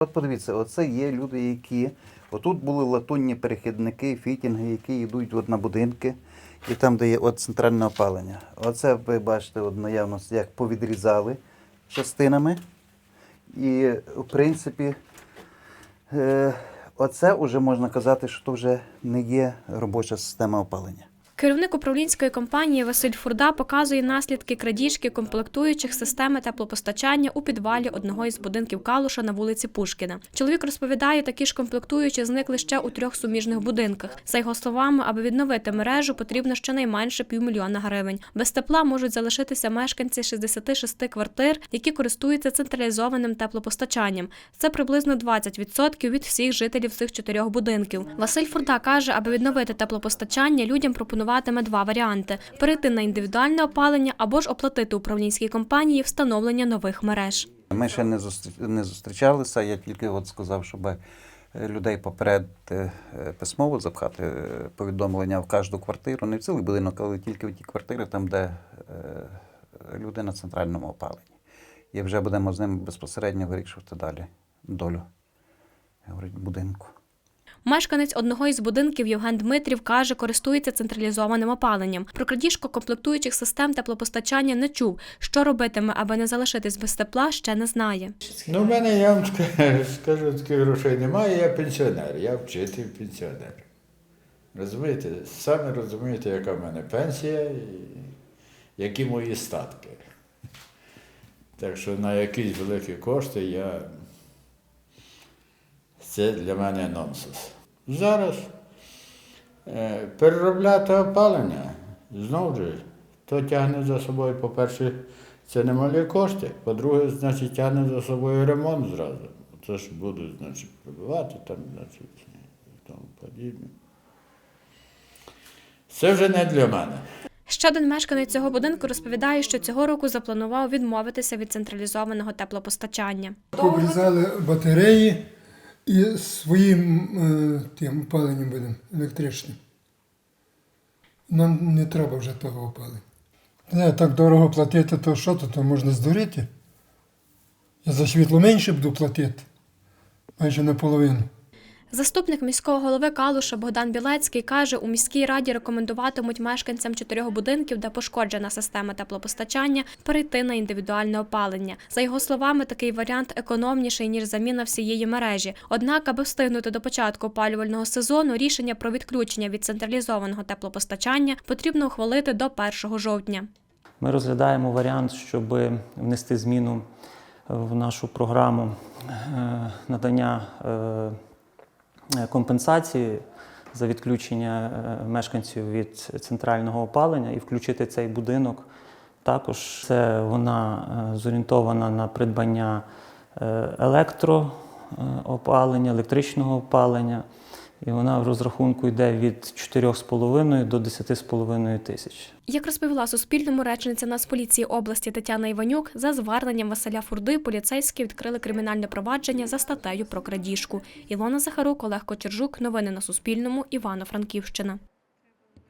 От подивіться, оце є люди, які. Отут були латунні перехідники, фітінги, які йдуть от на будинки, і там, де є от центральне опалення. Оце ви бачите от наявно, як повідрізали частинами. І, в принципі, е, оце вже можна казати, що то вже не є робоча система опалення. Керівник управлінської компанії Василь Фурда показує наслідки крадіжки комплектуючих системи теплопостачання у підвалі одного із будинків Калуша на вулиці Пушкіна. Чоловік розповідає, такі ж комплектуючі зникли ще у трьох суміжних будинках. За його словами, аби відновити мережу, потрібно щонайменше півмільйона гривень. Без тепла можуть залишитися мешканці 66 квартир, які користуються централізованим теплопостачанням. Це приблизно 20% від всіх жителів цих чотирьох будинків. Василь Фурда каже, аби відновити теплопостачання, людям пропонуватиме два варіанти: перейти на індивідуальне опалення або ж оплатити управлінській компанії встановлення нових мереж. Ми ще не не зустрічалися. Я тільки от сказав, щоб е, людей поперед е, письмово запхати е, повідомлення в кожну квартиру, не в цілий будинок, але тільки в ті квартири, там, де люди на центральному опаленні. І вже будемо з ними безпосередньо вирішувати далі долю будинку. Мешканець одного із будинків Євген Дмитрів каже, користується централізованим опаленням. Про крадіжку комплектуючих систем теплопостачання не чув. Що робитиме, аби не залишитись без тепла, ще не знає. Ну, в мене, я вам скажу, таких грошей немає, я пенсіонер, я вчитель пенсіонер. Розумієте? Самі розумієте, яка в мене пенсія і які мої статки. Так що на якісь великі кошти я. Це для мене нонсенс. Зараз е, переробляти опалення, знову ж, то тягне за собою, по-перше, це немалі кошти. По-друге, значить, тягне за собою ремонт зразу. Це ж будуть, значить, прибивати там, значить, і тому подібне. Це вже не для мене. Ще один мешканець цього будинку розповідає, що цього року запланував відмовитися від централізованого теплопостачання. Обрізали батареї і своїм е, тим опаленням будемо електричним. Нам не треба вже того опалення. Не, так дорого платити, то що то, то можна здуріти. Я за світло менше буду платити, майже наполовину. Заступник міського голови Калуша Богдан Білецький каже, у міській раді рекомендуватимуть мешканцям чотирьох будинків, де пошкоджена система теплопостачання, перейти на індивідуальне опалення. За його словами, такий варіант економніший ніж заміна всієї мережі. Однак, аби встигнути до початку опалювального сезону, рішення про відключення від централізованого теплопостачання потрібно ухвалити до 1 жовтня. Ми розглядаємо варіант, щоб внести зміну в нашу програму е, надання е, компенсації за відключення е, мешканців від центрального опалення і включити цей будинок. Також це вона е, зорієнтована на придбання е, електроопалення, електричного опалення. І вона в розрахунку йде від 4,5 до 10,5 тисяч. Як розповіла Суспільному речниця Нацполіції області Тетяна Іванюк, за зверненням Василя Фурди поліцейські відкрили кримінальне провадження за статтею про крадіжку. Ілона Захарук, Олег Кочержук. Новини на Суспільному. Івано-Франківщина.